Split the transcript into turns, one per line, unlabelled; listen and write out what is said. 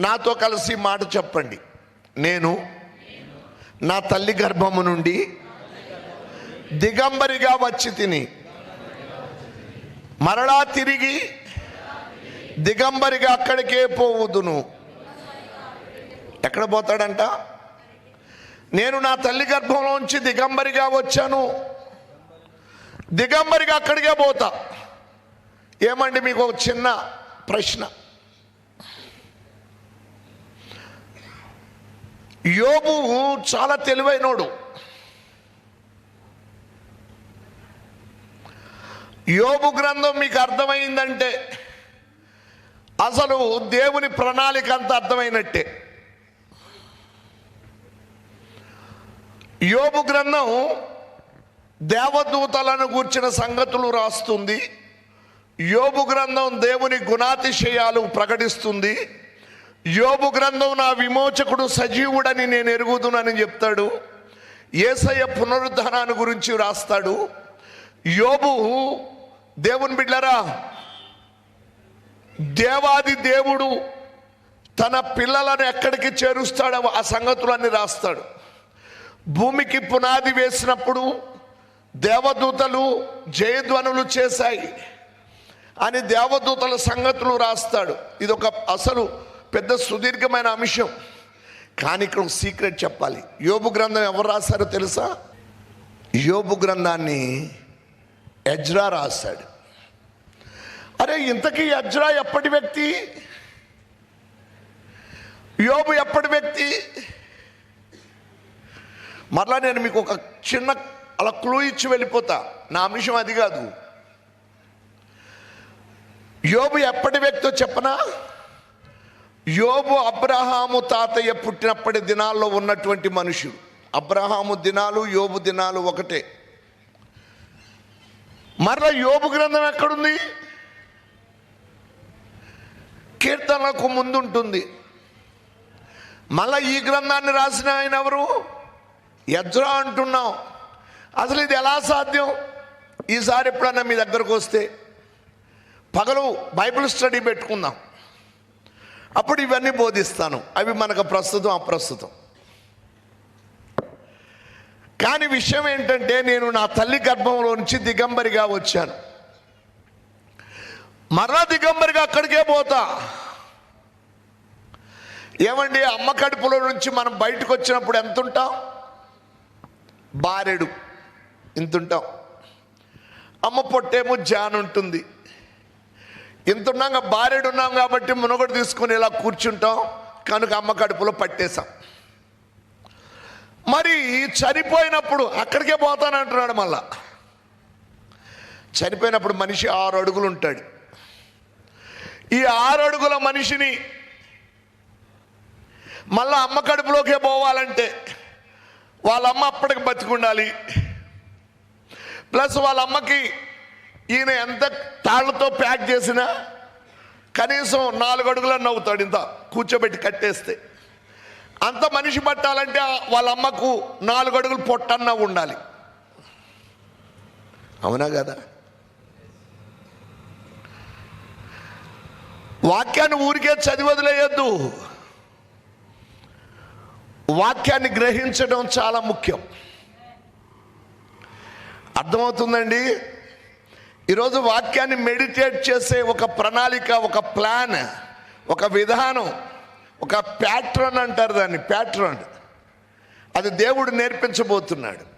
నాతో కలిసి మాట చెప్పండి. నేను నా తల్లి గర్భము నుండి దిగంబరిగా వచ్చి తిని మరలా తిరిగి దిగంబరిగా అక్కడికే పోవుదును. ఎక్కడ పోతాడంట? నేను నా తల్లి గర్భంలోంచి దిగంబరిగా వచ్చాను. దిగంబరిగా అక్కడికే పోతా. ఏమండి మీకు ఒక చిన్న ప్రశ్న? యోబు చాలా తెలివైనోడు. యోబు గ్రంథం మీకు అర్థమైందంటే అసలు దేవుని ప్రణాళిక అంత అర్థమైనట్టే. యోబు గ్రంథం దేవదూతలను గూర్చిన సంగతులు రాస్తుంది. యోబు గ్రంథం దేవుని గుణాతిశయాలు ప్రకటిస్తుంది. యోబు గ్రంథం నా విమోచకుడు సజీవుడని నేను ఎరుగుదునని చెప్తాడు. ఏసయ్య పునరుద్ధరణాన్ని గురించి రాస్తాడు. యోబు దేవుని బిడ్డరా దేవాది దేవుడు తన పిల్లలను ఎక్కడికి చేరుస్తాడో ఆ సంగతులన్నీ రాస్తాడు. భూమికి పునాది వేసినప్పుడు దేవదూతలు జయధ్వనులు చేశాయి అని దేవదూతల సంగతులు రాస్తాడు. ఇది ఒక అసలు పెద్ద సుదీర్ఘమైన అంశం. కానీ ఇక్కడ ఒక సీక్రెట్ చెప్పాలి. యోబు గ్రంథం ఎవరు రాశారో తెలుసా? యోబు గ్రంథాన్ని ఎజ్రా రాశాడు. అరే ఇంతకీ ఎజ్రా ఎప్పటి వ్యక్తి? యోబు ఎప్పటి వ్యక్తి? మరలా నేను మీకు ఒక చిన్న అలా క్లూ ఇచ్చి వెళ్ళిపోతా. నా అంశం అది కాదు. యోబు ఎప్పటి వ్యక్తో చెప్పనా? యోబు అబ్రహాము తాతయ్య పుట్టినప్పటి దినాల్లో ఉన్నటువంటి మనుషుడు. అబ్రహాము దినాలు యోబు దినాలు ఒకటే. మరలా యోబు గ్రంథం ఎక్కడుంది? కీర్తనలకు ముందుంటుంది. మళ్ళా ఈ గ్రంథాన్ని రాసిన ఆయన ఎవరు? యజ్రా అంటున్నాం. అసలు ఇది ఎలా సాధ్యం? ఈసారి ఎప్పుడన్నా మీ దగ్గరకు వస్తే. పగలు బైబిల్ స్టడీ పెట్టుకుందాం. అప్పుడు ఇవన్నీ బోధిస్తాను. అవి మనకు ప్రస్తుతం అప్రస్తుతం. కానీ విషయం ఏంటంటే నేను నా తల్లి గర్భంలో నుంచి దిగంబరిగా వచ్చాను. మరలా దిగంబరిగా అక్కడికే పోతా. ఏమండి అమ్మ కడుపులో నుంచి మనం బయటకు వచ్చినప్పుడు ఎంత ఉంటాం బారెడు. ఇంతుంటాం. అమ్మ పొట్టేమో జాన్ ఉంటుంది ఇంత భార్యడు ఉన్నాం కాబట్టి మునగడు తీసుకుని ఇలా కూర్చుంటాం. కనుక అమ్మ కడుపులో పట్టేశాం. మరి చనిపోయినప్పుడు అక్కడికే పోతానంటున్నాడు మళ్ళా. చనిపోయినప్పుడు మనిషి ఆరు అడుగులు ఉంటాడు. ఈ ఆరు అడుగుల మనిషిని మళ్ళా అమ్మ కడుపులోకే పోవాలంటే వాళ్ళ అమ్మ అప్పటికి బతికుండాలి. ప్లస్ వాళ్ళ అమ్మకి ఈయన ఎంత తాళ్ళతో ప్యాక్ చేసినా కనీసం నాలుగు అడుగులన్న నవ్వుతాడు ఇంత కూర్చోబెట్టి కట్టేస్తే. అంత మనిషి పట్టాలంటే వాళ్ళ అమ్మకు నాలుగు అడుగులు పొట్టన్న ఉండాలి. అవునా కదా? వాక్యాన్ని ఊరికే చదివి వదిలేయద్దు. వాక్యాన్ని గ్రహించడం చాలా ముఖ్యం. అర్థమవుతుందండి? ఈరోజు వాక్యాన్ని మెడిటేట్ చేసే ఒక ప్రణాళిక ఒక ప్లాన్ ఒక విధానం ఒక ప్యాట్రన్ అంటారు దాన్ని ప్యాట్రన్. అది దేవుడు నేర్పించబోతున్నాడు.